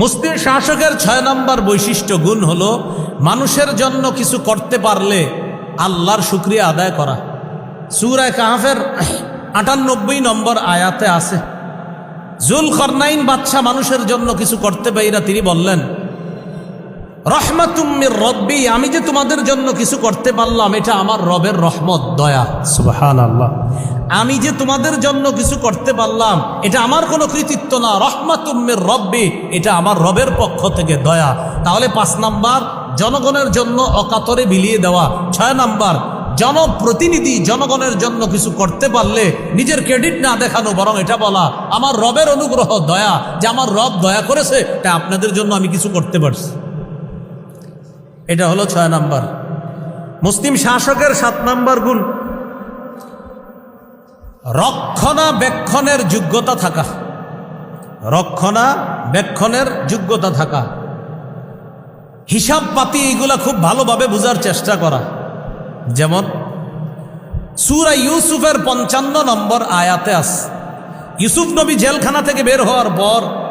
মুসলিম শাসকের ছয় নম্বর বৈশিষ্ট্য গুণ হল, মানুষের জন্য কিছু করতে পারলে আল্লাহর শুক্রিয়া আদায় করা। সুরায় কাহাফের আটানব্বই নম্বর আয়াতে আছে জুল খরনাইন বাদশাহ মানুষের জন্য কিছু করতে পাইরা তিনি বললেন রহমাতুম্মির রব্বি আমি যে তোমাদের জন্য কিছু করতে পারলাম এটা আমার রবের রহমত দয়া। সুবহান আল্লাহ আমি যে তোমাদের জন্য কিছু করতে পারলাম এটা আমার কোনো কৃতিত্ব না। রহমাতুম্মির রব্বি এটা আমার রবের পক্ষ থেকে দয়া। তাহলে পাঁচ নাম্বার জনগণের জন্য অকাতরে বিলিয়ে দেওয়া। ছয় নাম্বার জনপ্রতিনিধি জনগণের জন্য কিছু করতে পারলে নিজের ক্রেডিট না দেখানো বরং এটা বলা আমার রবের অনুগ্রহ দয়া। যে আমার রব দয়া করেছে তা আপনাদের জন্য আমি কিছু করতে পারছি। এটা হলো ছয় নাম্বার। মুসলিম শাসকের সাত নাম্বার গুণ। রক্ষণাবেক্ষণের যোগ্যতা থাকা। রক্ষণাবেক্ষণের যোগ্যতা থাকা। হিসাব পাতি এইগুলা খুব ভালোভাবে বোঝার চেষ্টা করা। যেমন, সুরা ইউসুফের পঞ্চান্ন নম্বর আয়াতে আস ইউসুফ নবী জেলখানা থেকে বের হওয়ার পর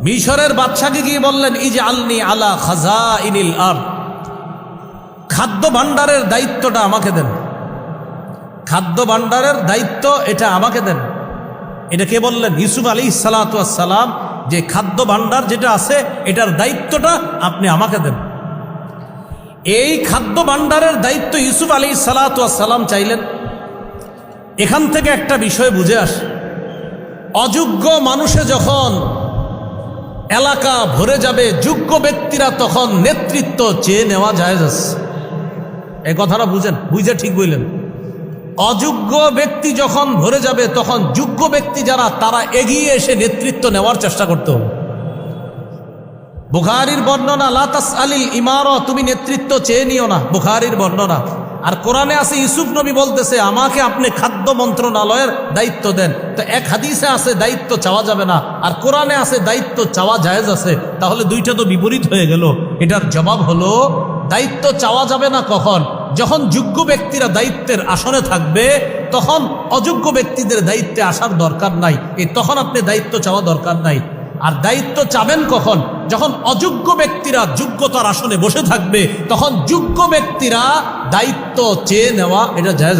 মিশরের বাদশাকে গিয়ে বললেন ইজ আলনি আলা খাজা ইনিল আর খাদ্য ভাণ্ডারের দায়িত্বটা আমাকে দেন। খাদ্য ভাণ্ডারের দায়িত্ব এটা আমাকে দেন। এটা কে বললেন? ইউসুফ আলী সালাতাম যে খাদ্য ভাণ্ডার যেটা আছে, এটার দায়িত্বটা আপনি আমাকে দেন। এই খাদ্য ভাণ্ডারের দায়িত্ব ইউসুফ আলী সালাতাম চাইলেন। এখান থেকে একটা বিষয় বুঝে আসে। অযোগ্য মানুষে যখন এলাকা ভরে যাবে যোগ্য ব্যক্তিরা তখন নেতৃত্ব চেয়ে নেওয়া যায় এই কথাটা বুঝেন, বুঝে ঠিক বললেন। অযোগ্য ব্যক্তি যখন ভরে যাবে, তখন যোগ্য ব্যক্তি যারা, তারা এগিয়ে এসে নেতৃত্ব নেওয়ার চেষ্টা করতে হবে। বুখারির বর্ণনা লাতাস আলিল ইমার তুমি নেতৃত্ব চেয়ে নিও না। বুখারির বর্ণনা আর কোরআনে আছে, ইউসুফ নবী বলতেছে, আমাকে আপনি খাদ্য মন্ত্রণালয়ের দায়িত্ব দেন। তো এক হাদিসে আছে, দায়িত্ব চাওয়া যাবে না। আর কোরআনে আছে, দায়িত্ব চাওয়া জায়েজ আছে। তাহলে দুইটা তো বিপরীত হয়ে গেল। এটার জবাব হলো, দায়িত্ব চাওয়া যাবে না কখন? যখন যোগ্য ব্যক্তিরা দায়িত্বের আসনে থাকবে, তখন অযোগ্য ব্যক্তিদের দায়িত্বে আসার দরকার নাই। এই তখন আপনি দায়িত্ব চাওয়া দরকার নাই। আর দায়িত্ব চাবেন কখন? যখন অযোগ্য ব্যক্তিরা যোগ্যতার আসনে বসে থাকবে, তখন যোগ্য ব্যক্তিরা দায়িত্ব চেয়ে নেওয়া এটা জায়জ